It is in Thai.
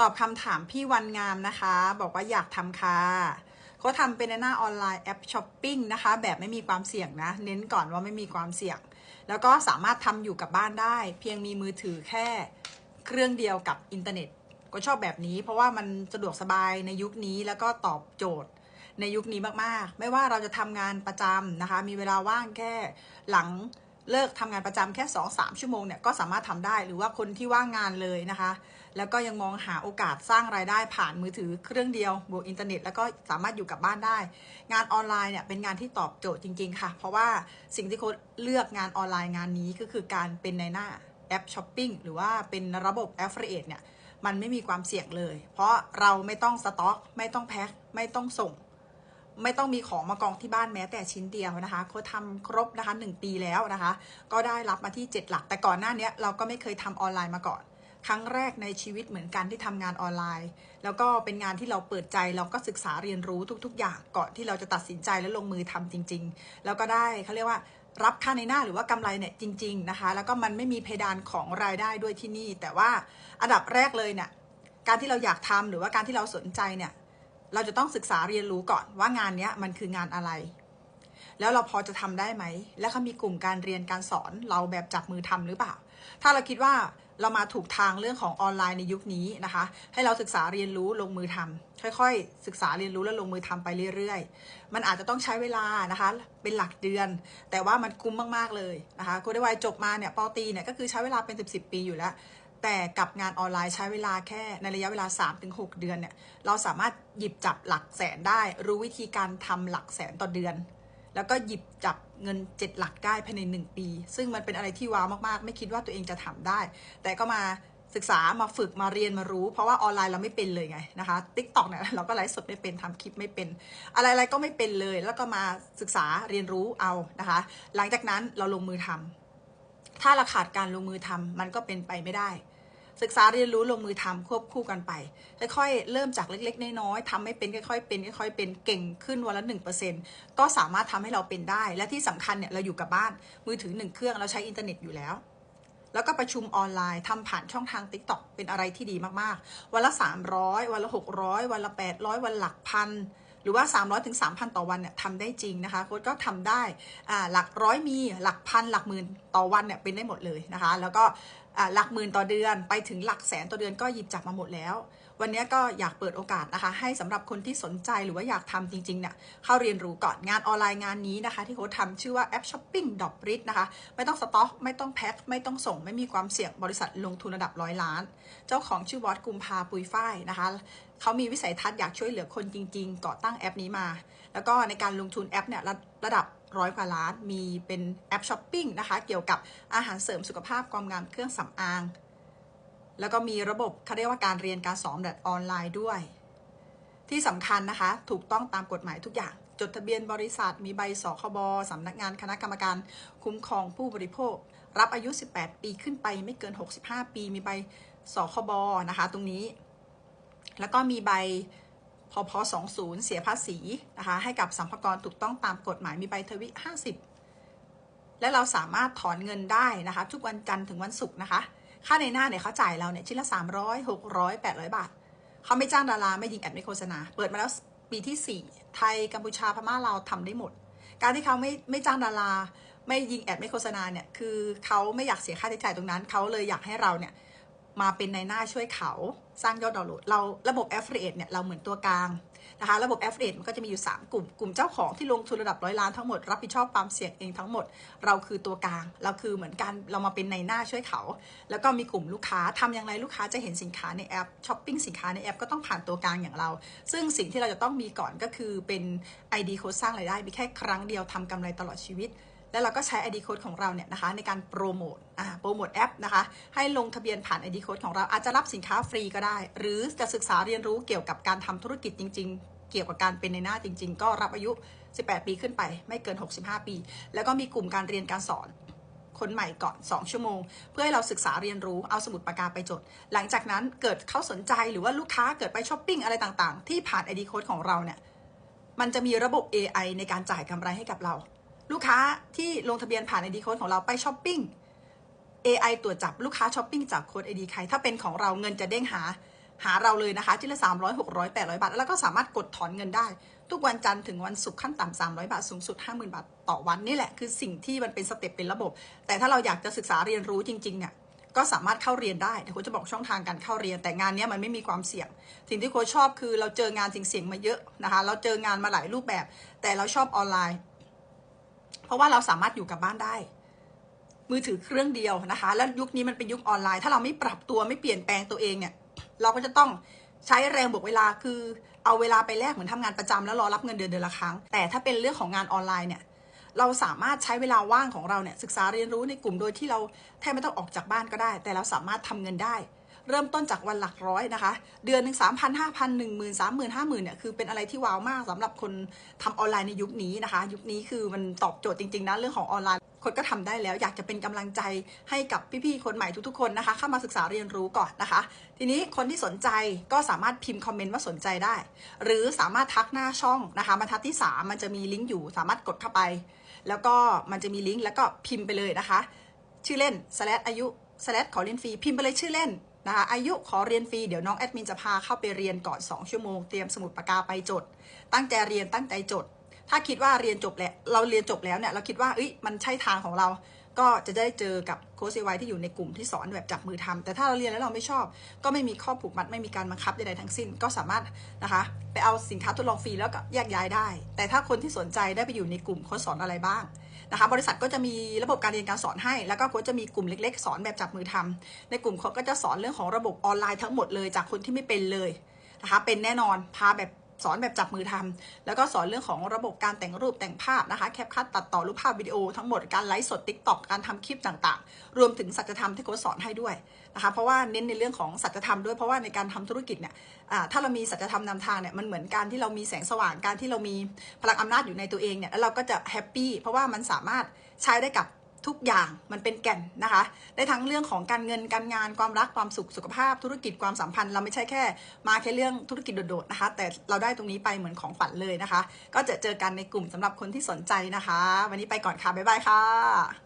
ตอบคำถามพี่วันงามนะคะ บอกว่าอยากทำค่ะเขาทำเป็นในหน้าออนไลน์แอปช้อปปิ้งนะคะ แบบไม่มีความเสี่ยงนะ เน้นก่อนว่าไม่มีความเสี่ยง แล้วก็สามารถทำอยู่กับบ้านได้ เพียงมีมือถือแค่เครื่องเดียวกับอินเทอร์เน็ต ก็ชอบแบบนี้ เพราะว่ามันสะดวกสบายในยุคนี้แล้วก็ตอบโจทย์ในยุคนี้มากๆ ไม่ว่าเราจะทำงานประจำนะคะ มีเวลาว่างแค่หลัง เลิกทำงานประจำแค่2-3ชั่วโมงเนี่ยก็สามารถทำได้หรือว่าคนที่ว่างงานเลยนะคะ แล้วก็ยังมองหาโอกาสสร้างรายได้ผ่านมือถือเครื่องเดียวบวกอินเทอร์เน็ต แล้วก็สามารถอยู่กับบ้านได้ งานออนไลน์เนี่ยเป็นงานที่ตอบโจทย์จริง ๆ ค่ะ เพราะว่าสิ่งที่โค้ดเลือกงานออนไลน์งานนี้ก็คือการเป็นในหน้าแอปช้อปปิ้งหรือว่าเป็นระบบ Affiliate เนี่ยมันไม่มีความเสี่ยงเลย เพราะเราไม่ต้องสต็อก ไม่ต้องแพ็คไม่ต้องส่ง ไม่ต้องมีของมากองที่บ้านแม้แต่ชิ้นเดียวนะคะเขาทำครบนะคะหนึ่งปีแล้วนะคะ ก็ได้รับมาที่ 7 หลัก แต่ก่อนหน้านี้เราก็ไม่เคยทำออนไลน์มาก่อน ครั้งแรกในชีวิตเหมือนกันที่ทำงานออนไลน์ แล้วก็เป็นงานที่เราเปิดใจเราก็ศึกษาเรียนรู้ทุก ๆ อย่างก่อนที่เราจะตัดสินใจและลงมือทำจริง ๆ แล้วก็ได้เขาเรียกว่ารับค่าในหน้าหรือว่ากำไรเนี่ยจริง ๆนะคะ แล้วก็มันไม่มีเพดานของรายได้ด้วยที่นี่ แต่ว่าอันดับแรกเลยเนี่ยการที่เราอยากทำหรือว่าการที่เราสนใจเนี่ย เราจะต้องศึกษาเรียนรู้ก่อนว่างานนี้มันคืองานอะไร แล้วเราพอจะทำได้ไหม และเขามีกลุ่มการเรียนการสอนเราแบบจับมือทำหรือเปล่า ถ้าเราคิดว่าเรามาถูกทางเรื่องของออนไลน์ในยุคนี้นะคะ ให้เราศึกษาเรียนรู้ลงมือทำค่อยๆ ศึกษาเรียนรู้และลงมือทำไปเรื่อยๆ มันอาจจะต้องใช้เวลานะคะ เป็นหลักเดือน แต่ว่ามันคุ้มมากๆเลยนะคะคุณได้วัยจบมาเนี่ยปอตีเนี่ยก็คือใช้เวลาเป็น 10บปีอยู่แล้ว แต่กับงานออนไลน์ใช้เวลาแค่ในระยะเวลา 3-6 เดือนเนี่ยเราสามารถหยิบจับหลักแสนได้ รู้วิธีการทำหลักแสนต่อเดือน แล้วก็หยิบจับเงิน 7 หลักได้ภายใน 1 ปี ซึ่งมันเป็นอะไรที่ว้าวมากๆ ไม่คิดว่าตัวเองจะทำได้ แต่ก็มาศึกษามาฝึกมาเรียนมารู้ เพราะว่าออนไลน์เราไม่เป็นเลยไงนะคะทิกตอกเนี่ยเราก็ไลฟ์สดไม่เป็นทำคลิปไม่เป็น อะไรๆก็ไม่เป็นเลย แล้วก็มาศึกษาเรียนรู้เอานะคะ หลังจากนั้นเราลงมือทำ ถ้าเราขาดการลงมือทำมันก็เป็นไปไม่ได้ ศึกษาเรียนรู้ลงมือทำควบคู่กันไปค่อยๆเริ่มจากเล็กๆน้อยๆทำไม่เป็นค่อยๆเป็นค่อยๆเป็นเก่งขึ้นวันละหนึ่งเปอร์เซ็นก็สามารถทำให้เราเป็นได้ และที่สำคัญเนี่ยเราอยู่กับบ้านมือถือหนึ่งเครื่องเราใช้อินเทอร์เน็ตอยู่แล้วแล้วก็ประชุมออนไลน์ทำผ่านช่องทาง t ิ k t o k เป็นอะไรที่ดีมาก ๆ วันละ 300 วันละ 600 วันละ 800 วันหลักพัน รือว่า 300ถึง3,000 ต่อวันเนี่ยทำได้จริงนะคะโค้ดก็ทำได้หลักร้อยมีหลักพันหลักหมื่นต่อวันเนี่ยเป็นได้หมดเลยนะคะ แล้วก็หลักหมื่นต่อเดือนไปถึงหลักแสนต่อเดือนก็หยิบจับมาหมดแล้ว วันนี้ก็อยากเปิดโอกาสนะคะ ให้สำหรับคนที่สนใจหรือว่าอยากทำจริงๆเนี่ยเข้าเรียนรู้ก่อนงานออนไลน์งานนี้นะคะ ที่โค้ดทำชื่อว่าแอปช้อปปิ้งดอ r ริดนะคะ ไม่ต้องสต็อก ไม่ต้องแพ็คไม่ต้องส่ง ไม่มีความเสี่ยงบริษัทลงทุนระดับร้อยล้าน เจ้าของชื่อบอสกุมภาปุยฝ้ายนะคะเขามีวิสัยทัศน์อยากช่วยเหลือคนจริง ๆ ก่อตั้งแอปนี้มา แล้วก็ในการลงทุนแอปเนี่ยระระดับร้อยกว่าล้าน มีเป็นแอปช้อปปิ้งนะคะ เกี่ยวกับอาหารเสริมสุขภาพความงามเครื่องสำอาง แล้วก็มีระบบเขาเรียกว่าการเรียนการสอนแบบออนไลน์ด้วย ที่สำคัญนะคะ ถูกต้องตามกฎหมายทุกอย่าง จดทะเบียนบริษัท มีใบสคบสำนักงานคณะกรรมการคุ้มครองผู้บริโภค รับอายุ 18 ปีขึ้นไปไม่เกิน 65 ปี มีใบสคบนะคะ ตรงนี้ แล้วก็มีใบพพ20 เสียภาษีนะคะให้กับสัมภาระถูกต้องตามกฎหมายมีใบทวิ 50 และเราสามารถถอนเงินได้นะคะ ทุกวันจันทร์ถึงวันศุกร์นะคะ ค่าในหน้าเนี่ยเขาจ่ายเราเนี่ยชิ้นละ 300 600 800 บาท เขาไม่จ้างดาราไม่ยิงแอดไม่โฆษณา เปิดมาแล้วปีที่ 4 ไทยกัมพูชาพม่าเราวทำได้หมด การที่เขาไม่ไม่จ้างดาราไม่ยิงแอดไม่โฆษณาเนี่ยคือเขาไม่อยากเสียค่าใช้จ่ายตรงนั้น เขาเลยอยากให้เราเนี่ยมาเป็นในหน้าช่วยเขาสร้างยอดดาวน์โหลดเราระบบ Affiliate เนี่ยเราเหมือนตัวกลาง นะคะระบบ Affiliate มันก็จะมีอยู่ 3 กลุ่ม กลุ่มเจ้าของที่ลงทุนระดับร้อยล้านทั้งหมด รับผิดชอบความเสี่ยงเองทั้งหมด เราคือตัวกลาง เราคือเหมือนกันเรามาเป็นในหน้าช่วยเขา แล้วก็มีกลุ่มลูกค้าทำอย่างไรลูกค้าจะเห็นสินค้าในแอปช้อปปิ้งสินค้าในแอปก็ต้องผ่านตัวกลางอย่างเรา ซึ่งสิ่งที่เราจะต้องมีก่อนก็คือเป็น ID โค้ดสร้างรายได้มีแค่ครั้งเดียวทำกำไรตลอดชีวิต แล้วเราก็ใช้ ID Code ของเราเนี่ยนะคะในการโปรโมทอ่าโปรโมทแอปนะคะให้ลงทะเบียนผ่าน ID Code ของเราอาจจะรับสินค้าฟรีก็ได้ หรือจะศึกษาเรียนรู้เกี่ยวกับการทำธุรกิจจริง ๆ เกี่ยวกับการเป็นในหน้าจริง ๆ ก็รับอายุ 18 ปีขึ้นไป ไม่เกิน 65 ปี แล้วก็มีกลุ่มการเรียนการสอนคนใหม่ก่อน 2 ชั่วโมง เพื่อให้เราศึกษาเรียนรู้เอาสมุดปากกาไปจด หลังจากนั้นเกิดเขาสนใจหรือว่าลูกค้าเกิดไปช้อปปิ้งอะไรต่างๆ ที่ผ่าน ID Code ของเราเนี่ยมันจะมีระบบ AI ในการจ่ายกำไรให้กับเรา ลูกค้าที่ลงทะเบียนผ่าน ID Code ของเราไปช้อปปิ้ง AI ตรวจจับลูกค้าช้อปปิ้งจากโค้ด ID ใคร ถ้าเป็นของเราเงินจะเด้งหาหาเราเลยนะคะที่ละ300 600 800 บาท แล้วก็สามารถกดถอนเงินได้ ทุกวันจันทร์ถึงวันศุกร์ขั้นต่ำ300 บาท สูงสุด 50,000 บาท ต่อวันนี่แหละคือสิ่งที่มันเป็นสเต็ปเป็นระบบ แต่ถ้าเราอยากจะศึกษาเรียนรู้จริงๆเนี่ยก็สามารถเข้าเรียนได้เดี๋ยวโค้ชจะบอกช่องทางการเข้าเรียน แต่งานนี้มันไม่มีความเสี่ยง สิ่งที่โค้ชชอบคือเราเจองานเสี่ยงๆมาเยอะนะคะ เราเจองานมาหลายรูปแบบ แต่เราชอบออนไลน์ เพราะว่าเราสามารถอยู่กับบ้านได้ มือถือเครื่องเดียวนะคะ แล้วยุคนี้มันเป็นยุคออนไลน์ ถ้าเราไม่ปรับตัวไม่เปลี่ยนแปลงตัวเองเนี่ย เราก็จะต้องใช้แรงบวกเวลาคือเอาเวลาไปแลกเหมือนทำงานประจำแล้วรอรับเงินเดือนเดือนละครั้ง แต่ถ้าเป็นเรื่องของงานออนไลน์เนี่ยเราสามารถใช้เวลาว่างของเราเนี่ยศึกษาเรียนรู้ในกลุ่มโดยที่เราแทบไม่ต้องออกจากบ้านก็ได้ แต่เราสามารถทำเงินได้ เริ่มต้นจากวันหลักร้อยนะคะ เดือนหนึ่งสามพันห้าพันหนึ่งหมื่นสามหมื่นห้าหมื่นเนี่ยคือเป็นอะไรที่ว้าวมากสำหรับคนทำออนไลน์ในยุคนี้นะคะ ยุคนี้คือมันตอบโจทย์จริงๆนะเรื่องของออนไลน์คนก็ทำได้แล้ว อยากจะเป็นกำลังใจให้กับพี่ๆคนใหม่ทุกๆคนนะคะ เข้ามาศึกษาเรียนรู้ก่อนนะคะ ทีนี้คนที่สนใจก็สามารถพิมพ์คอมเมนต์ว่าสนใจได้ หรือสามารถทักหน้าช่องนะคะบรรทัดที่ 3 มันจะมีลิงก์อยู่สามารถกดเข้าไป แล้วก็มันจะมีลิงก์แล้วก็พิมพ์ไปเลยนะคะ ชื่อเล่น slash อายุ slash ขอเรียนฟรีพิมพ์ไปเลยชื่อเล่น นะคะอายุขอเรียนฟรีเดี๋ยวน้องแอดมินจะพาเข้าไปเรียนก่อน 2 ชั่วโมง เตรียมสมุดปากกาไปจด ตั้งใจเรียนตั้งใจจด ถ้าคิดว่าเรียนจบแล้วเราเรียนจบแล้วเนี่ยเราคิดว่าเอ้ยมันใช่ทางของเรา ก็จะได้เจอกับโค้ชไวที่อยู่ในกลุ่มที่สอนแบบจับมือทำแต่ถ้าเราเรียนแล้วเราไม่ชอบ ก็ไม่มีข้อผูกมัดไม่มีการบังคับใดๆทั้งสิ้น ก็สามารถนะคะไปเอาสินค้าทดลองฟรีแล้วก็แยกย้ายได้ แต่ถ้าคนที่สนใจได้ไปอยู่ในกลุ่มโค้ชสอนอะไรบ้าง นะคะบริษัทก็จะมีระบบการเรียนการสอนให้ แล้วก็โค้ชจะมีกลุ่มเล็ก ๆ สอนแบบจับมือทำในกลุ่มเขาก็จะสอนเรื่องของระบบออนไลน์ทั้งหมดเลยจากคนที่ไม่เป็นเลยนะคะเป็นแน่นอนพาแบบ สอนแบบจับมือทำแล้วก็สอนเรื่องของระบบการแต่งรูปแต่งภาพนะคะแคปคัดตัดต่อรูปภาพวิดีโอทั้งหมดการไลฟ์สด t ิ k t o k การทำคลิปต่างๆ รวมถึงสัจธรรมที่โค้ชสอนให้ด้วยนะคะเพราะว่าเน้นในเรื่องของสัจธรรมด้วยเพราะว่าในการทำธุรกิจเนี่ยถ้าเรามีสัจธรรมนำทางเนี่ยมันเหมือนการที่เรามีแสงสว่างการที่เรามีพลังอำนาจอยู่ในตัวเองเนี่ยแล้วเราก็จะแฮปปี้เพราะว่ามันสามารถใช้ได้กับ ทุกอย่างมันเป็นแก่นนะคะ ได้ทั้งเรื่องของการเงินการงานความรักความสุขสุขภาพ ธุรกิจความสัมพันธ์ เราไม่ใช่แค่มาแค่เรื่องธุรกิจโดดๆนะคะ แต่เราได้ตรงนี้ไปเหมือนของขวัญเลยนะคะ ก็จะเจอกันในกลุ่มสำหรับคนที่สนใจนะคะ วันนี้ไปก่อนค่ะบ๊ายบายค่ะ